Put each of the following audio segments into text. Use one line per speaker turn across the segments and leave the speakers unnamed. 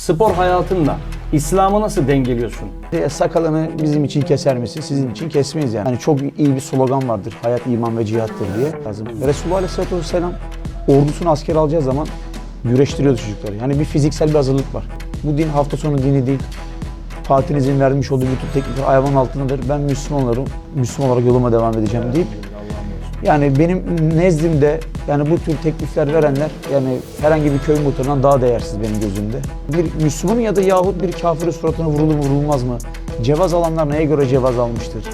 spor hayatınla İslam'ı nasıl dengeliyorsun?
E, Sakalını bizim için keser misin? Sizin için kesmeyiz yani. yani. Çok iyi bir slogan vardır. Hayat iman ve cihattır diye. Lazım. Resulullah Aleyhisselatü Vesselam ordusunu asker alacağı zaman güreştiriyordu çocukları. Yani bir fiziksel bir hazırlık var. Bu din hafta sonu dini değil. Partinizin vermiş olduğu bütün teklifler ayağımın altındadır. Ben Müslüman olurum. Müslüman olarak yoluma devam edeceğim deyip yani benim nezdimde yani bu tür teklifler verenler yani herhangi bir köy muhtarından daha değersiz benim gözümde. Bir Müslümanın ya da yahut bir kafirin suratına vurulur mu vurulmaz mı? Cevaz alanlar neye göre cevaz almıştır?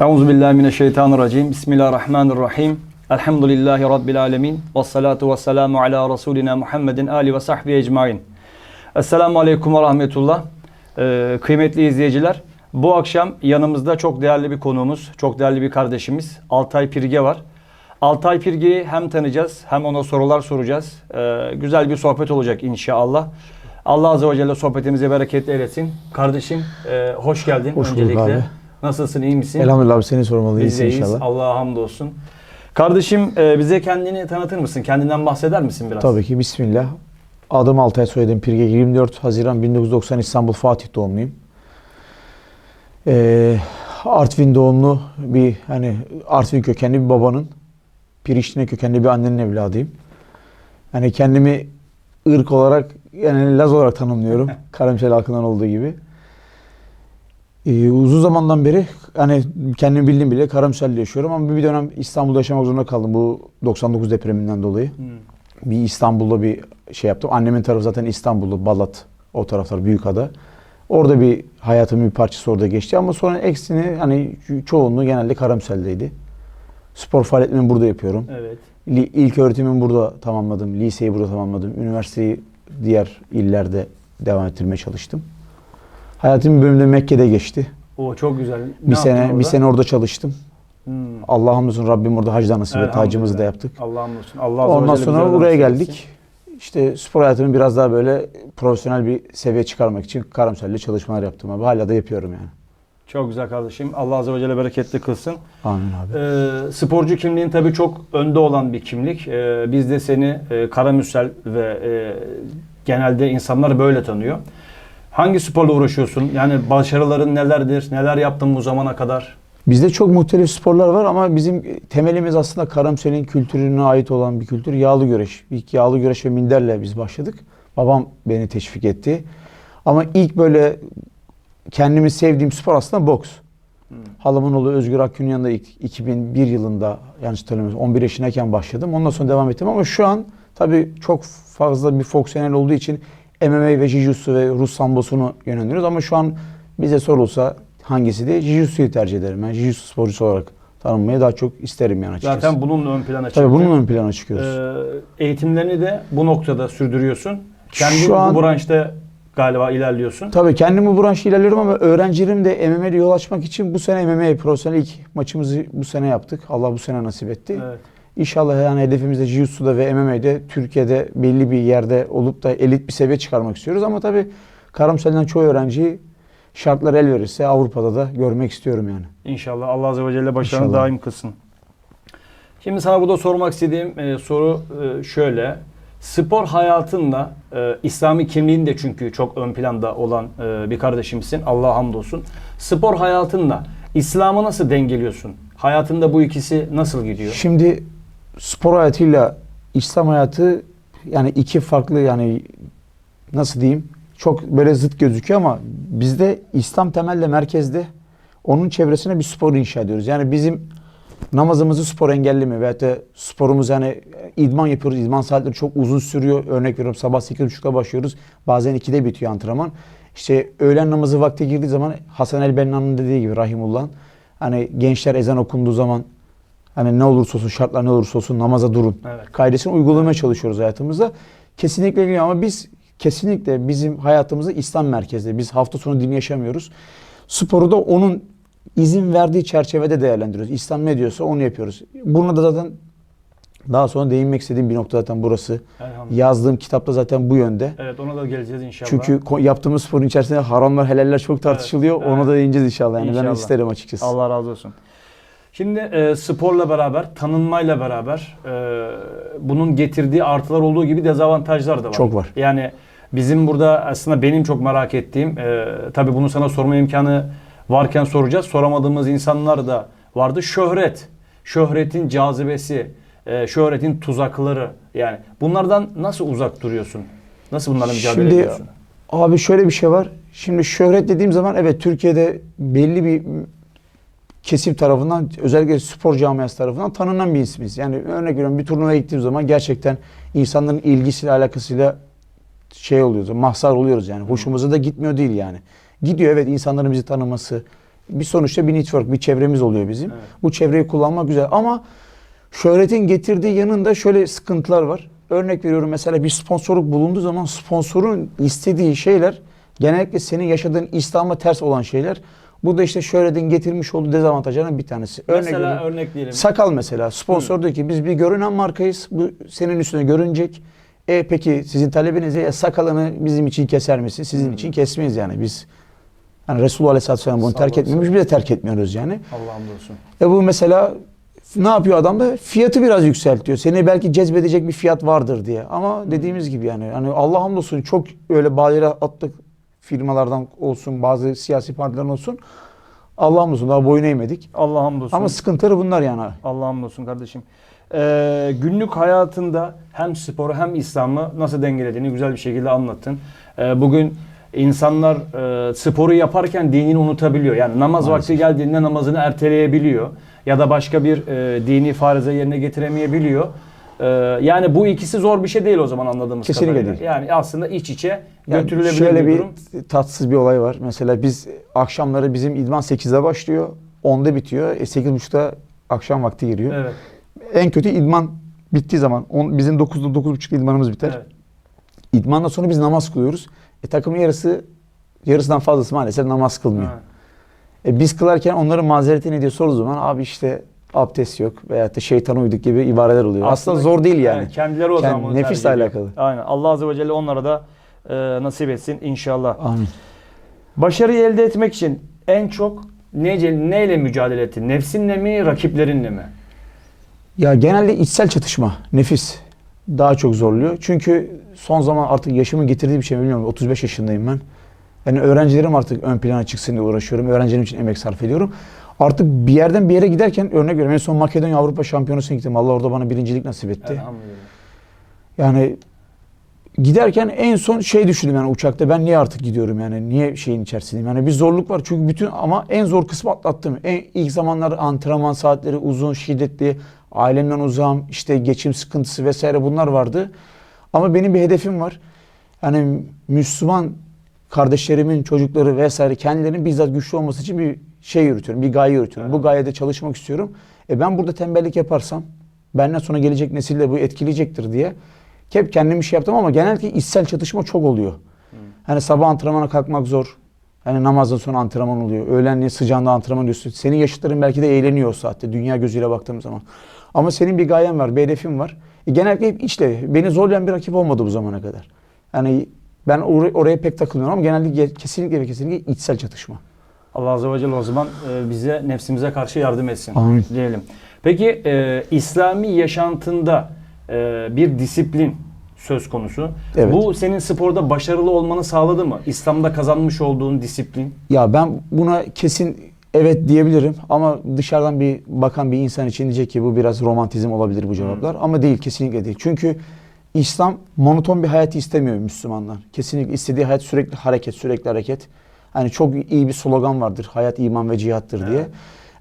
Euzu billahi mineşşeytanirracim. Bismillahirrahmanirrahim. Elhamdülillahi rabbil alamin. Ves salatu vesselamu ala rasulina Muhammedin ali ve sahbihi ecmaîn. Esselamu aleyküm ve rahmetullah. Ee, kıymetli izleyiciler, bu akşam yanımızda çok değerli bir konuğumuz, çok değerli bir kardeşimiz Altay Pirge var. Altay Pirge'yi hem tanıyacağız hem ona sorular soracağız. Ee, güzel bir sohbet olacak inşallah. Allah Azze ve Celle sohbetimizi bereketli eylesin. Kardeşim e, hoş geldin
Hoş bulduk
öncelikle.
abi.
Nasılsın, iyi misin?
Elhamdülillah abi seni sormalı
Biz
iyisin
de iyiyiz.
inşallah.
Allah'a hamdolsun. Kardeşim e, bize kendini tanıtır mısın? Kendinden bahseder misin biraz?
Tabii ki Bismillah. Adım Altay soyadım Pirge 24 Haziran 1990 İstanbul Fatih doğumluyum. Ee, Artvin doğumlu bir hani Artvin kökenli bir babanın Piriştine kökenli bir annenin evladıyım. Yani kendimi ırk olarak yani Laz olarak tanımlıyorum. Karamsel halkından olduğu gibi. Ee, uzun zamandan beri hani kendimi bildim bile Karamsel'de yaşıyorum ama bir dönem İstanbul'da yaşamak zorunda kaldım bu 99 depreminden dolayı
Hmm.
Bir İstanbul'da bir şey yaptım. Annemin tarafı zaten İstanbul'da, Balat, o taraflar Büyükada. Orada bir hayatımın bir parçası orada geçti ama sonra eksini hani çoğunluğu genelde Karamsel'deydi. Spor faaliyetlerimi burada yapıyorum.
Evet.
İlk öğretimimi burada tamamladım. Liseyi burada tamamladım. Üniversiteyi diğer illerde devam ettirmeye çalıştım. Hayatım bir bölümde Mekke'de geçti.
O çok güzel. Ne
bir sene
orada?
bir sene orada çalıştım.
Hmm.
Allah hamdolsun Rabbim orada hacda nasip etti. Hacımızı da yaptık.
Allah'a hamdolsun. Allah Azze ve
Ondan
Celle
sonra
bize
buraya
nasip etsin.
geldik. İşte spor hayatımı biraz daha böyle profesyonel bir seviye çıkarmak için karamselle çalışmalar yaptım abi. Hala da yapıyorum yani.
Çok güzel kardeşim. Allah Azze ve Celle bereketli kılsın.
Amin abi.
Ee, sporcu kimliğin tabii çok önde olan bir kimlik. Ee, biz de seni e, Karamürsel ve e, genelde insanlar böyle tanıyor. Hangi sporla uğraşıyorsun? Yani başarıların nelerdir? Neler yaptın bu zamana kadar?
Bizde çok muhtelif sporlar var ama bizim temelimiz aslında karamselin kültürüne ait olan bir kültür. Yağlı güreş. İlk yağlı güreş ve minderle biz başladık. Babam beni teşvik etti. Ama ilk böyle kendimi sevdiğim spor aslında boks. Halamın oğlu Özgür Akgün'ün yanında ilk 2001 yılında yanlış hatırlamıyorsam 11 yaşındayken başladım. Ondan sonra devam ettim ama şu an tabii çok fazla bir fonksiyonel olduğu için MMA ve Jiu-Jitsu ve Rus Sambo'sunu yönlendiriyoruz ama şu an bize sorulsa hangisi de Jiu-Jitsu'yu tercih ederim. Ben Jiu-Jitsu sporcusu olarak tanınmayı daha çok isterim yani açıkçası.
Zaten bununla ön plana
Tabii
çıktın.
bunun ön plana çıkıyoruz.
Ee, eğitimlerini de bu noktada sürdürüyorsun. Kendi
Şu an-
bu branşta galiba ilerliyorsun.
Tabii kendimi bu branşta ilerliyorum ama öğrencilerim de MMA'de yol açmak için bu sene MMA profesyonel ilk maçımızı bu sene yaptık. Allah bu sene nasip etti.
Evet.
İnşallah yani hedefimiz de Jiu-Jitsu'da ve MMA'de Türkiye'de belli bir yerde olup da elit bir seviye çıkarmak istiyoruz. Ama tabii Karamsel'den çoğu öğrenciyi şartlar el verirse Avrupa'da da görmek istiyorum yani.
İnşallah Allah Azze ve Celle başarını
İnşallah.
daim kılsın. Şimdi sana burada sormak istediğim e, soru e, şöyle. Spor hayatınla e, İslami kimliğin de çünkü çok ön planda olan e, bir kardeşimsin. Allah'a hamdolsun. Spor hayatınla İslam'ı nasıl dengeliyorsun? Hayatında bu ikisi nasıl gidiyor?
Şimdi spor hayatıyla İslam hayatı yani iki farklı yani nasıl diyeyim çok böyle zıt gözüküyor ama bizde İslam temelde merkezde onun çevresine bir spor inşa ediyoruz. Yani bizim namazımızı spor engelli mi veyahut da sporumuz yani idman yapıyoruz. İdman saatleri çok uzun sürüyor. Örnek veriyorum sabah 8.30'da başlıyoruz. Bazen 2'de bitiyor antrenman. İşte öğlen namazı vakti girdiği zaman Hasan el Benna'nın dediği gibi Rahimullah hani gençler ezan okunduğu zaman hani ne olursa olsun şartlar ne olursa olsun namaza durun.
Evet.
Kaidesini uygulamaya çalışıyoruz hayatımızda. Kesinlikle ilgili ama biz kesinlikle bizim hayatımızda İslam merkezli. Biz hafta sonu din yaşamıyoruz. Sporu da onun izin verdiği çerçevede değerlendiriyoruz. İslam ne diyorsa onu yapıyoruz. Buna da zaten daha sonra değinmek istediğim bir nokta zaten burası. Yazdığım kitapta zaten bu yönde.
Evet ona da geleceğiz inşallah.
Çünkü yaptığımız sporun içerisinde haramlar helaller çok tartışılıyor.
Evet,
Ona
evet.
da değineceğiz inşallah. Yani ben
İnşallah.
isterim açıkçası.
Allah razı olsun. Şimdi e, sporla beraber, tanınmayla beraber e, bunun getirdiği artılar olduğu gibi dezavantajlar da var.
Çok var.
Yani bizim burada aslında benim çok merak ettiğim, e, tabii bunu sana sorma imkanı varken soracağız. Soramadığımız insanlar da vardı. Şöhret, şöhretin cazibesi, e, şöhretin tuzakları. Yani bunlardan nasıl uzak duruyorsun? Nasıl bunlarla mücadele
Şimdi
ediyorsun?
abi şöyle bir şey var. Şimdi şöhret dediğim zaman evet Türkiye'de belli bir kesim tarafından özellikle spor camiası tarafından tanınan bir ismiz. Yani örnek veriyorum bir turnuvaya gittiğim zaman gerçekten insanların ilgisiyle alakasıyla şey oluyoruz, mahzar oluyoruz yani. Hoşumuza da gitmiyor değil yani. Gidiyor evet insanların bizi tanıması. Bir sonuçta bir network, bir çevremiz oluyor bizim.
Evet.
Bu çevreyi kullanmak güzel ama şöhretin getirdiği yanında şöyle sıkıntılar var. Örnek veriyorum mesela bir sponsorluk bulunduğu zaman sponsorun istediği şeyler genellikle senin yaşadığın İslam'a ters olan şeyler. Bu da işte şöhretin getirmiş olduğu dezavantajlardan bir tanesi. Örnek
Mesela
veriyorum.
örnek diyelim.
Sakal mesela. Sponsor diyor ki biz bir görünen markayız. Bu senin üstüne görünecek. E peki sizin talebiniz ne? E, sakalını bizim için keser misin? Sizin için kesmeyiz yani biz. Yani Resulullah Aleyhisselatü Vesselam bunu terk etmemiş. Biz de terk etmiyoruz yani.
Allah'ım olsun.
E bu mesela ne yapıyor adam da fiyatı biraz yükseltiyor. Seni belki cezbedecek bir fiyat vardır diye. Ama dediğimiz gibi yani hani Allah hamdolsun çok öyle bayrağı attık firmalardan olsun bazı siyasi partilerden olsun. Allah hamdolsun daha boyun eğmedik.
Allah hamdolsun.
Ama sıkıntıları bunlar yani.
Allah hamdolsun kardeşim. Ee, günlük hayatında hem sporu hem İslam'ı nasıl dengelediğini güzel bir şekilde anlattın. Ee, bugün insanlar e, sporu yaparken dinini unutabiliyor. Yani namaz
Maalesef.
vakti geldiğinde namazını erteleyebiliyor. Ya da başka bir e, dini farize yerine getiremeyebiliyor. Ee, yani bu ikisi zor bir şey değil o zaman anladığımız
Kesinlikle
kadarıyla.
değil.
Yani aslında iç içe
Yani
götürülebilir
şöyle
bir,
bir
durum.
tatsız bir olay var. Mesela biz akşamları bizim idman 8'de başlıyor. 10'da bitiyor. E 8.30'da akşam vakti giriyor.
Evet.
En kötü idman bittiği zaman on, bizim 9'da 9.30'da idmanımız biter.
evet.
İdmandan sonra biz namaz kılıyoruz. E takımın yarısı yarısından fazlası maalesef namaz kılmıyor.
Ha.
E biz kılarken onların mazereti ne diye sorduğu zaman abi işte abdest yok veyahut da şeytan uyduk gibi ibareler oluyor. Aslında, zor değil yani.
Evet, kendileri o zaman
Kend- nefisle alakalı.
Aynen. Allah Azze ve Celle onlara da e, nasip etsin inşallah.
Amin.
Başarıyı elde etmek için en çok nece, neyle mücadele ettin? Nefsinle mi, rakiplerinle mi?
Ya genelde içsel çatışma, nefis daha çok zorluyor. Çünkü son zaman artık yaşımın getirdiği bir şey bilmiyorum. 35 yaşındayım ben. Yani öğrencilerim artık ön plana çıksın diye uğraşıyorum. Öğrencilerim için emek sarf ediyorum. Artık bir yerden bir yere giderken örnek veriyorum. En son Makedonya Avrupa Şampiyonası'na gittim. Allah orada bana birincilik nasip etti. Yani giderken en son şey düşündüm yani uçakta ben niye artık gidiyorum yani niye şeyin içerisindeyim yani bir zorluk var çünkü bütün ama en zor kısmı atlattım. En, ilk zamanlar antrenman saatleri uzun şiddetli ailemden uzağım işte geçim sıkıntısı vesaire bunlar vardı. Ama benim bir hedefim var. Yani Müslüman kardeşlerimin çocukları vesaire kendilerinin bizzat güçlü olması için bir şey yürütüyorum. Bir gaye yürütüyorum. Bu
Evet.
gayede çalışmak istiyorum. E ben burada tembellik yaparsam benden sonra gelecek nesil de bu etkileyecektir diye hep kendim bir şey yaptım ama genellikle içsel çatışma çok oluyor. Hani sabah antrenmana kalkmak zor. Hani namazdan sonra antrenman oluyor. Öğlenliğin sıcağında antrenman diyorsun. Senin yaşıtların belki de eğleniyor o saatte. Dünya gözüyle baktığım zaman. Ama senin bir gayen var, bir hedefin var. E genellikle hep içle. Beni zorlayan bir rakip olmadı bu zamana kadar. Yani ben or- oraya pek takılmıyorum ama genellikle kesinlikle ve kesinlikle içsel çatışma.
Allah Azze ve Celle o zaman e, bize nefsimize karşı yardım etsin
Amin.
diyelim. Peki e, İslami yaşantında e, bir disiplin söz konusu.
Evet.
Bu senin sporda başarılı olmanı sağladı mı? İslam'da kazanmış olduğun disiplin.
Ya ben buna kesin evet diyebilirim ama dışarıdan bir bakan bir insan için diyecek ki bu biraz romantizm olabilir bu cevaplar ama değil kesinlikle değil. Çünkü İslam monoton bir hayat istemiyor Müslümanlar. Kesinlikle istediği hayat sürekli hareket, sürekli hareket. Hani çok iyi bir slogan vardır. Hayat iman ve cihattır diye.
Evet.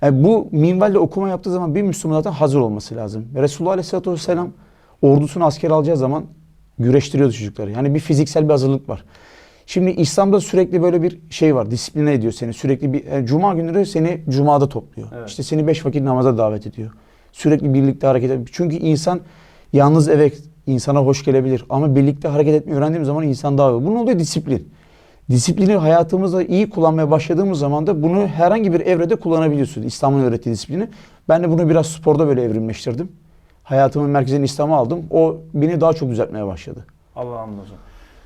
Yani bu minvalde okuma yaptığı zaman bir Müslüman zaten hazır olması lazım. Resulullah Aleyhisselatü Vesselam ordusunu asker alacağı zaman güreştiriyordu çocukları. Yani bir fiziksel bir hazırlık var. Şimdi İslam'da sürekli böyle bir şey var. Disipline ediyor seni. Sürekli bir yani cuma günleri seni cumada topluyor.
Evet.
İşte seni beş vakit namaza davet ediyor. Sürekli birlikte hareket ediyor. Çünkü insan yalnız evet insana hoş gelebilir ama birlikte hareket etmeyi öğrendiğim zaman insan daha iyi. Bunun oluyor disiplin. Disiplini hayatımızda iyi kullanmaya başladığımız zaman da bunu herhangi bir evrede kullanabiliyorsun. İslam'ın öğrettiği disiplini. Ben de bunu biraz sporda böyle evrimleştirdim. Hayatımın merkezini İslam'a aldım. O beni daha çok düzeltmeye başladı.
Allah'ım olsun.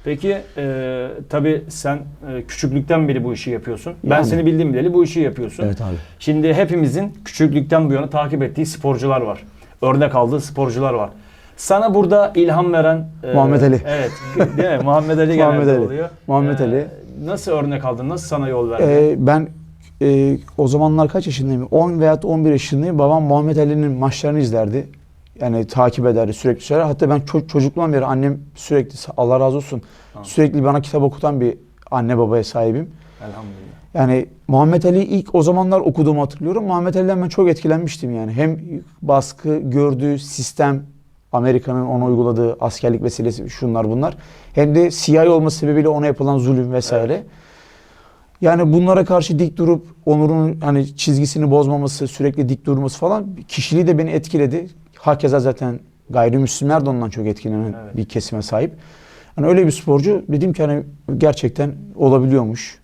Peki e, tabii sen e, küçüklükten beri bu işi yapıyorsun. Ben
Yani.
seni bildiğim bileli bu işi yapıyorsun.
Evet abi.
Şimdi hepimizin küçüklükten bu yana takip ettiği sporcular var. Örnek aldığı sporcular var. Sana burada ilham veren e,
Muhammed Ali.
Evet, değil mi? Muhammed Ali
Muhammed Ali.
oluyor.
Muhammed
E,
Ali.
Nasıl örnek aldın? Nasıl sana yol verdi?
Ee, ben e, o zamanlar kaç yaşındayım? 10 veya 11 yaşındayım. Babam Muhammed Ali'nin maçlarını izlerdi. Yani takip ederdi sürekli söyler. Hatta ben ço- çocukluğumdan beri annem sürekli Allah razı olsun
Tamam.
sürekli bana kitap okutan bir anne babaya sahibim.
Elhamdülillah.
Yani Muhammed Ali'yi ilk o zamanlar okuduğumu hatırlıyorum. Muhammed Ali'den ben çok etkilenmiştim yani. Hem baskı gördüğü sistem, Amerika'nın ona uyguladığı askerlik vesilesi şunlar bunlar. Hem de siyahi olması sebebiyle ona yapılan zulüm vesaire. Yani bunlara karşı dik durup Onur'un hani çizgisini bozmaması, sürekli dik durması falan kişiliği de beni etkiledi. Hakeza zaten gayrimüslimler de ondan çok etkilenen
Evet.
bir kesime sahip. Hani öyle bir sporcu dedim ki hani gerçekten olabiliyormuş.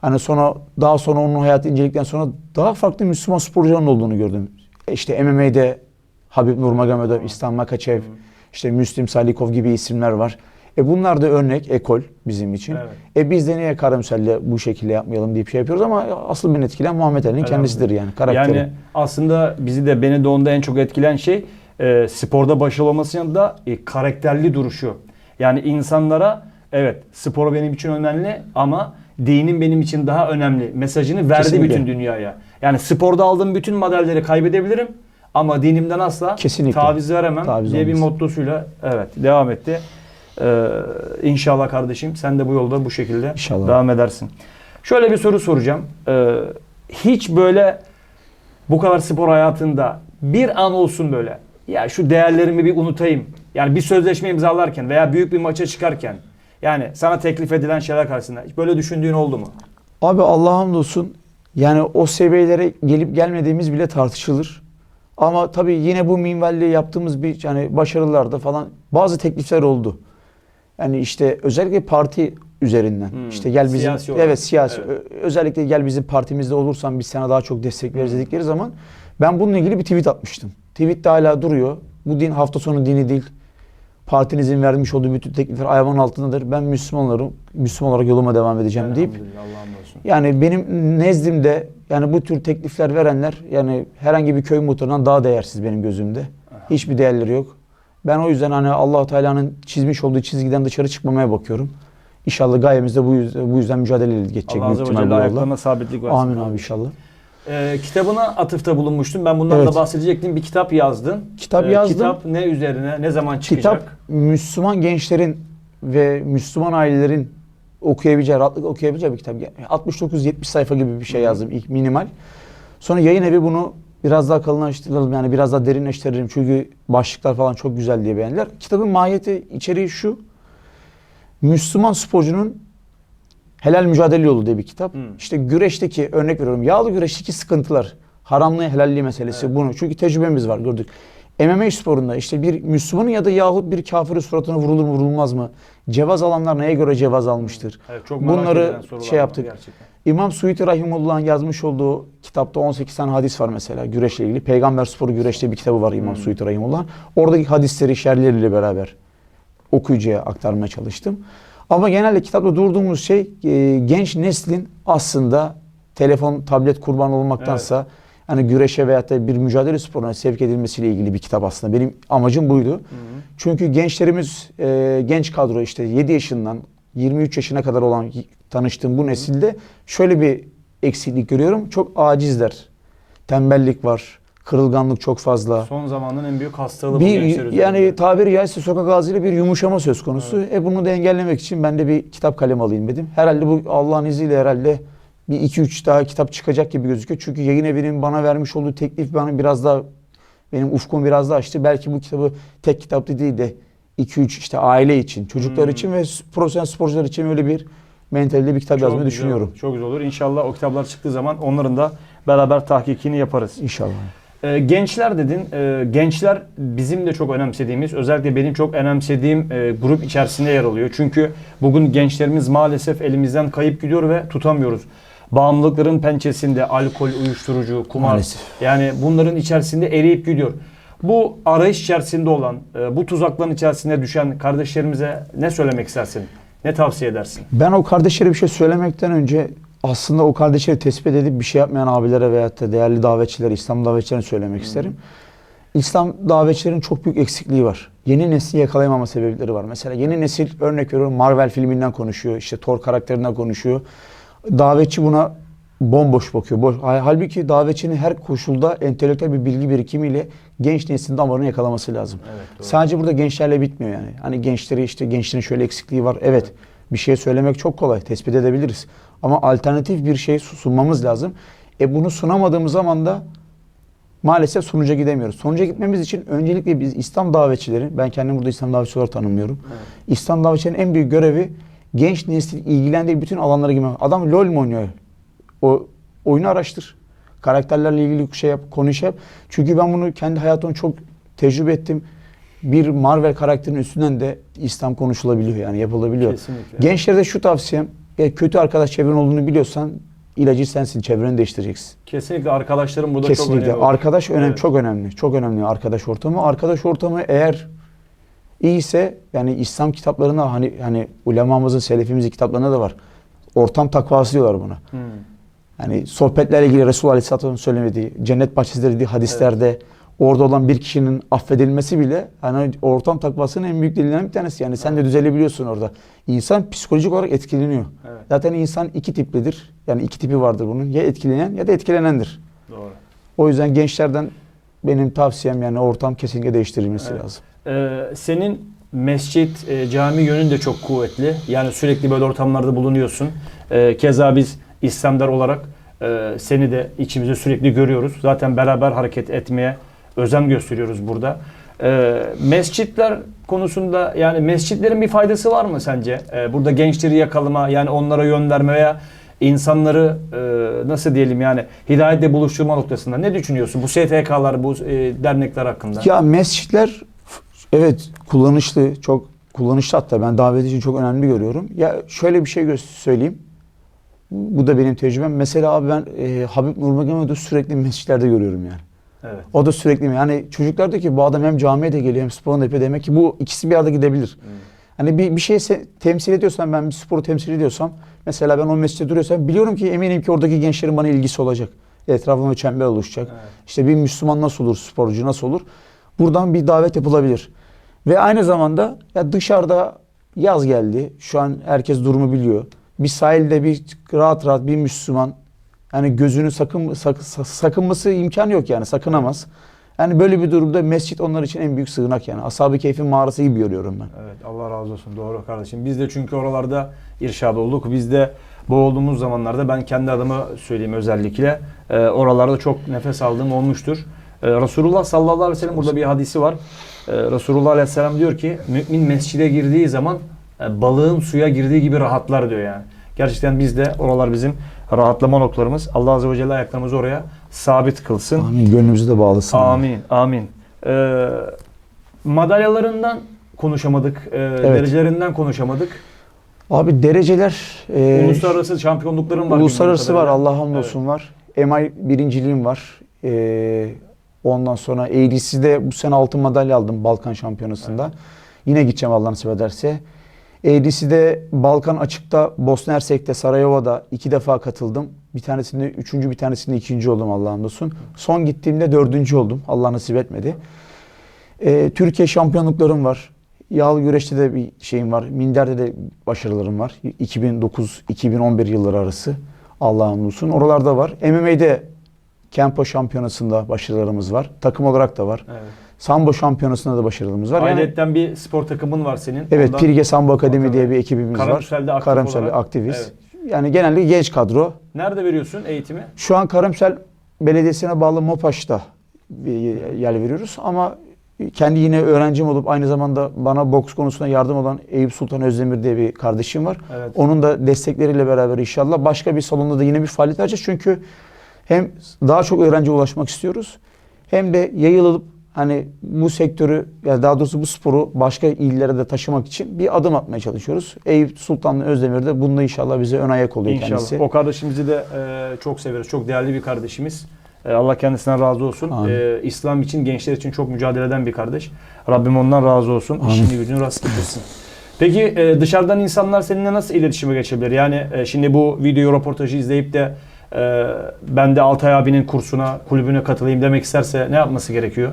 Hani sonra daha sonra onun hayatı inceledikten sonra daha farklı Müslüman sporcuların olduğunu gördüm. E İşte MMA'de Habib Nurmagomedov, İslam Makachev, işte Müslim Salikov gibi isimler var. E bunlar da örnek, ekol bizim için.
Evet.
E biz de niye karamselle bu şekilde yapmayalım deyip şey yapıyoruz ama asıl beni etkilen Muhammed Ali'nin kendisidir yani karakteri.
Yani aslında bizi de beni de onda en çok etkilen şey e, sporda başarılı olmasının yanında e, karakterli duruşu. Yani insanlara evet spor benim için önemli ama dinin benim için daha önemli mesajını verdi
Kesinlikle.
bütün dünyaya. Yani sporda aldığım bütün madalyaları kaybedebilirim ama dinimden asla
Kesinlikle.
taviz veremem
Taviz
diye bir
olmaz.
mottosuyla evet devam etti. Ee, inşallah kardeşim sen de bu yolda bu şekilde
İnşallah.
devam edersin. Şöyle bir soru soracağım. Ee, hiç böyle bu kadar spor hayatında bir an olsun böyle ya şu değerlerimi bir unutayım. Yani bir sözleşme imzalarken veya büyük bir maça çıkarken yani sana teklif edilen şeyler karşısında hiç böyle düşündüğün oldu mu?
Abi Allah'a hamdolsun yani o seviyelere gelip gelmediğimiz bile tartışılır. Ama tabii yine bu minvalliği yaptığımız bir yani başarılarda falan bazı teklifler oldu. Yani işte özellikle parti üzerinden.
Hmm,
işte gel bizim
siyasi olarak.
evet siyasi
Evet.
Özellikle gel bizim partimizde olursan biz sana daha çok destek veririz
Hmm.
dedikleri zaman ben bununla ilgili bir tweet atmıştım. Tweet de hala duruyor. Bu din hafta sonu dini değil. Partinizin vermiş olduğu bütün teklifler ayağımın altındadır. Ben Müslümanlarım. Müslüman olarak yoluma devam edeceğim deyip yani benim nezdimde yani bu tür teklifler verenler yani herhangi bir köy muhtarından daha değersiz benim gözümde. Hiçbir değerleri yok. Ben o yüzden hani Allah Teala'nın çizmiş olduğu çizgiden dışarı çıkmamaya bakıyorum. İnşallah gayemiz de bu yüzden, bu yüzden mücadele geçecek
Allah Azze ve Celle ayaklarına sabitlik versin.
Amin abi inşallah.
Ee, kitabına atıfta bulunmuştum. Ben bundan
Evet.
da bahsedecektim. Bir kitap yazdın.
Kitap
Ee,
yazdım.
Kitap ne üzerine, ne zaman çıkacak?
Kitap Müslüman gençlerin ve Müslüman ailelerin okuyabileceği, rahatlıkla okuyabileceği bir kitap. Yani 69-70 sayfa gibi bir şey yazdım ilk minimal. Sonra yayın evi bunu biraz daha kalınlaştıralım yani biraz daha derinleştirelim. Çünkü başlıklar falan çok güzel diye beğendiler. Kitabın mahiyeti, içeriği şu. Müslüman sporcunun helal mücadele yolu diye bir kitap.
Hmm.
İşte güreşteki örnek veriyorum. Yağlı güreşteki sıkıntılar. Haramlığı helalliği meselesi
Evet.
bunu. Çünkü tecrübemiz var gördük. MMA sporunda işte bir Müslümanın ya da yahut bir kafirin suratına vurulur mu vurulmaz mı? Cevaz alanlar neye göre cevaz almıştır?
Evet, çok
Bunları şey yaptık.
Gerçekten.
İmam Suyuti Rahimullah'ın yazmış olduğu kitapta 18 tane hadis var mesela güreşle ilgili. Peygamber Sporu Güreş'te bir kitabı var İmam
Hmm.
Suyuti Rahimullah'ın. Oradaki hadisleri şerhleriyle beraber okuyucuya aktarmaya çalıştım. Ama genelde kitapta durduğumuz şey e, genç neslin aslında telefon, tablet kurban olmaktansa hani güreşe veyahut da bir mücadele sporuna sevk edilmesiyle ilgili bir kitap aslında. Benim amacım buydu. Çünkü gençlerimiz, e, genç kadro işte 7 yaşından 23 yaşına kadar olan tanıştığım bu nesilde şöyle bir eksiklik görüyorum. Çok acizler. Tembellik var. Kırılganlık çok fazla.
Son zamanın en büyük hastalığı bu gençler
Bir
üzerinde.
yani tabiri caizse sokak ağzıyla bir yumuşama söz konusu. E bunu da engellemek için ben de bir kitap kalem alayım dedim. Herhalde bu Allah'ın izniyle herhalde bir iki üç daha kitap çıkacak gibi gözüküyor. Çünkü yayın evinin bana vermiş olduğu teklif bana biraz daha benim ufkumu biraz daha açtı. Belki bu kitabı tek kitapta değil de 2-3 işte aile için, çocuklar
Hmm.
için ve profesyonel sporcular için öyle bir mentalde bir kitap
Çok
yazmayı
güzel
düşünüyorum.
olur, Çok güzel olur. İnşallah o kitaplar çıktığı zaman onların da beraber tahkikini yaparız.
İnşallah.
Ee, gençler dedin. Ee, gençler bizim de çok önemsediğimiz, özellikle benim çok önemsediğim e, grup içerisinde yer alıyor. Çünkü bugün gençlerimiz maalesef elimizden kayıp gidiyor ve tutamıyoruz. Bağımlılıkların pençesinde alkol, uyuşturucu, kumar.
Maalesef.
Yani bunların içerisinde eriyip gidiyor. Bu arayış içerisinde olan, e, bu tuzakların içerisinde düşen kardeşlerimize ne söylemek istersin? Ne tavsiye edersin?
Ben o kardeşlere bir şey söylemekten önce aslında o kardeşleri tespit edip bir şey yapmayan abilere veyahut da değerli davetçilere, İslam davetçilerine söylemek isterim. İslam davetçilerin çok büyük eksikliği var. Yeni nesli yakalayamama sebepleri var. Mesela yeni nesil örnek veriyorum Marvel filminden konuşuyor, işte Thor karakterinden konuşuyor. Davetçi buna bomboş bakıyor. Boş. Hal- Halbuki davetçinin her koşulda entelektüel bir bilgi birikimiyle genç neslin damarını yakalaması lazım.
Evet, doğru.
Sadece burada gençlerle bitmiyor yani. Hani gençleri işte gençlerin şöyle eksikliği var. Evet. Bir şey söylemek çok kolay. Tespit edebiliriz. Ama alternatif bir şey su- sunmamız lazım. E bunu sunamadığımız zaman da maalesef sonuca gidemiyoruz. Sonuca gitmemiz için öncelikle biz İslam davetçileri, ben kendimi burada İslam davetçisi olarak tanımlıyorum. İslam davetçilerin en büyük görevi genç neslin ilgilendiği bütün alanlara girmek. Adam LoL mu oynuyor? O oyunu araştır. Karakterlerle ilgili şey yap, konuş yap. Çünkü ben bunu kendi hayatımda çok tecrübe ettim. Bir Marvel karakterinin üstünden de İslam konuşulabiliyor yani yapılabiliyor.
Kesinlikle.
Gençlere de şu tavsiyem, e, kötü arkadaş çevren olduğunu biliyorsan ilacı sensin, çevreni değiştireceksin.
Kesinlikle arkadaşlarım burada çok
Kesinlikle.
önemli.
Arkadaş önemli,
Evet.
çok önemli. Çok önemli arkadaş ortamı. Arkadaş ortamı eğer iyiyse yani İslam kitaplarına hani hani ulemamızın, selefimizin kitaplarında da var. Ortam takvası diyorlar buna.
Hmm.
Yani sohbetlerle ilgili Resulullah Aleyhisselatü'nün söylemediği, cennet bahçesi dediği hadislerde orada olan bir kişinin affedilmesi bile hani ortam takvasının en büyük delillerinden bir tanesi. Yani sen de düzelebiliyorsun orada. İnsan psikolojik olarak etkileniyor.
Evet.
Zaten insan iki tiplidir. Yani iki tipi vardır bunun. Ya etkilenen ya da etkilenendir.
Doğru.
O yüzden gençlerden benim tavsiyem yani ortam kesinlikle değiştirilmesi
Evet.
lazım.
Ee, senin mescit, e, cami yönün de çok kuvvetli. Yani sürekli böyle ortamlarda bulunuyorsun. Ee, keza biz İslamlar olarak e, seni de içimizde sürekli görüyoruz. Zaten beraber hareket etmeye özen gösteriyoruz burada. Ee, mescitler konusunda yani mescitlerin bir faydası var mı sence? Ee, burada gençleri yakalama yani onlara yön verme veya insanları e, nasıl diyelim yani hidayetle buluşturma noktasında ne düşünüyorsun? Bu STK'lar, bu e, dernekler hakkında?
Ya mescitler evet kullanışlı, çok kullanışlı hatta ben davet için çok önemli görüyorum. Ya şöyle bir şey söyleyeyim. Bu da benim tecrübem. Mesela abi ben e, Habib Nurmagomedov'u sürekli mescitlerde görüyorum yani.
Evet.
O da sürekli yani çocuklar diyor ki bu adam hem camiye de geliyor hem sporuna da yapıyor. Demek ki bu ikisi bir arada gidebilir. Hani bir, bir şey temsil ediyorsam ben bir sporu temsil ediyorsam mesela ben o mescitte duruyorsam biliyorum ki eminim ki oradaki gençlerin bana ilgisi olacak. Etrafıma çember oluşacak.
Evet.
İşte bir Müslüman nasıl olur, sporcu nasıl olur? Buradan bir davet yapılabilir. Ve aynı zamanda ya dışarıda yaz geldi. Şu an herkes durumu biliyor. Bir sahilde bir rahat rahat bir Müslüman yani gözünü sakın sak- sa- sakınması imkan yok yani sakınamaz. Yani böyle bir durumda mescit onlar için en büyük sığınak yani. Ashab-ı Keyf'in mağarası gibi görüyorum ben.
Evet Allah razı olsun doğru kardeşim. Biz de çünkü oralarda irşad olduk. Biz de bu olduğumuz zamanlarda ben kendi adıma söyleyeyim özellikle. e, oralarda çok nefes aldığım olmuştur. E, Resulullah sallallahu aleyhi ve sellem burada bir hadisi var. E, Resulullah aleyhisselam diyor ki mümin mescide girdiği zaman balığın suya girdiği gibi rahatlar diyor yani. Gerçekten biz de oralar bizim rahatlama noktalarımız. Allah azze ve celle ayaklarımızı oraya sabit kılsın.
Amin. Gönlümüzü de bağlasın.
Amin, amin. Ee, madalyalarından konuşamadık, e, derecelerinden konuşamadık.
Abi dereceler e,
Uluslararası şampiyonlukların var.
uluslararası var. Allah hamdolsun var. MI birinciliğim var. E, ondan sonra ADC'de bu sene altın madalya aldım Balkan Şampiyonası'nda. Yine gideceğim Allah nasip ederse. ADC'de Balkan açıkta Bosna Hersek'te Sarayova'da iki defa katıldım. Bir tanesinde üçüncü bir tanesinde ikinci oldum Allah hamdolsun. Son gittiğimde dördüncü oldum. Allah nasip etmedi. Ee, Türkiye şampiyonluklarım var. Yağlı güreşte de bir şeyim var. Minder'de de başarılarım var. 2009-2011 yılları arası. Allah'a hamdolsun. Oralarda var. MMA'de Kempo şampiyonasında başarılarımız var. Takım olarak da var.
Evet.
Sambo şampiyonasında da başarılarımız var. Yani,
Ailetten bir spor takımın var senin.
evet
Ondan-
Pirge Sambo Akademi diye bir ekibimiz
Karamürsel'de
var.
aktif
Karamürsel
olarak.
aktiviz. Yani genelde genç kadro.
Nerede veriyorsun eğitimi?
Şu an Karamsel Belediyesi'ne bağlı MOPAŞ'ta yer veriyoruz ama kendi yine öğrencim olup aynı zamanda bana boks konusunda yardım olan Eyüp Sultan Özdemir diye bir kardeşim var.
Evet.
Onun da destekleriyle beraber inşallah başka bir salonda da yine bir faaliyet açacağız. Çünkü hem daha çok öğrenciye ulaşmak istiyoruz hem de yayılıp hani bu sektörü ya daha doğrusu bu sporu başka illere de taşımak için bir adım atmaya çalışıyoruz. Eyüp Sultan Özdemir de bunda inşallah bize ön ayak oluyor
İnşallah.
kendisi.
O kardeşimizi de e, çok severiz. Çok değerli bir kardeşimiz. E, Allah kendisinden razı olsun.
Amin.
E, İslam için, gençler için çok mücadele eden bir kardeş. Rabbim ondan razı olsun.
Amin.
İşini gücünü rast getirsin. Peki e, dışarıdan insanlar seninle nasıl iletişime geçebilir? Yani e, şimdi bu video röportajı izleyip de e, ben de Altay abinin kursuna, kulübüne katılayım demek isterse ne yapması gerekiyor?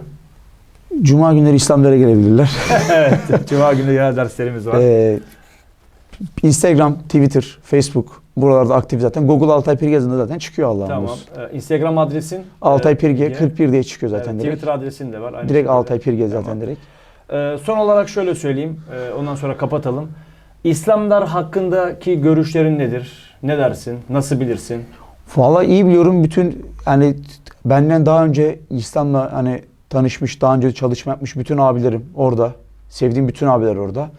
Cuma günleri İslamlara gelebilirler.
evet, Cuma günü genel derslerimiz var.
Ee, Instagram, Twitter, Facebook buralarda aktif zaten. Google Altay Pir yazında zaten çıkıyor Allah'ın
tamam.
olsun.
E, Instagram adresin?
Altay Pirge
Pirge.
41 diye çıkıyor zaten
Evet,
direkt.
Twitter adresin de var. aynı
Direkt
şekilde.
Altay Pirge zaten
Tamam.
direkt.
Ee, son olarak şöyle söyleyeyim. Ee, ondan sonra kapatalım. İslamlar hakkındaki görüşlerin nedir? Ne dersin? Nasıl bilirsin?
Vallahi iyi biliyorum bütün hani benden daha önce İslam'la hani tanışmış, daha önce çalışma yapmış bütün abilerim orada. Sevdiğim bütün abiler orada.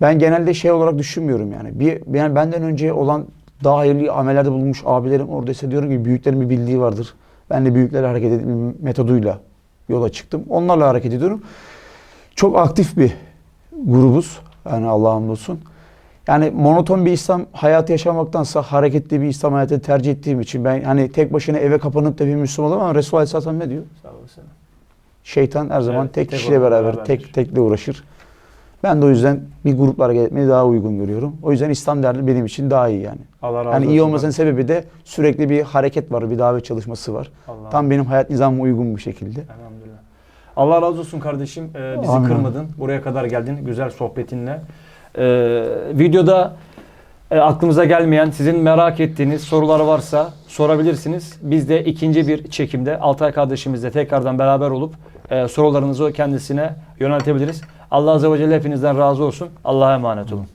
Ben genelde şey olarak düşünmüyorum yani. Bir yani benden önce olan daha hayırlı amellerde bulunmuş abilerim orada ise diyorum ki büyüklerin bir bildiği vardır. Ben de büyüklerle hareket etme metoduyla yola çıktım. Onlarla hareket ediyorum. Çok aktif bir grubuz. Yani Allah'a hamdolsun. Yani monoton bir İslam hayatı yaşamaktansa hareketli bir İslam hayatı tercih ettiğim için ben hani tek başına eve kapanıp da bir Müslüman olamam ama Resulullah Aleyhisselam ne diyor?
Sağ olasın.
Şeytan her zaman
Evet,
tek
tek
kişiyle beraber,
beraberdir.
tek tekle uğraşır. Ben de o yüzden bir grupla hareket etmeyi daha uygun görüyorum. O yüzden İslam değerleri benim için daha iyi yani.
Allah razı
Yani
olsun.
iyi olmasının sebebi de sürekli bir hareket var, bir davet çalışması var.
Allah
Tam benim hayat nizamıma uygun bir şekilde.
Elhamdülillah. Allah razı olsun kardeşim. Ee, bizi
Amin.
kırmadın. Buraya kadar geldin. Güzel sohbetinle. Ee, videoda e, aklımıza gelmeyen, sizin merak ettiğiniz sorular varsa sorabilirsiniz. Biz de ikinci bir çekimde Altay kardeşimizle tekrardan beraber olup e, sorularınızı kendisine yöneltebiliriz. Allah Azze ve Celle hepinizden razı olsun. Allah'a emanet olun.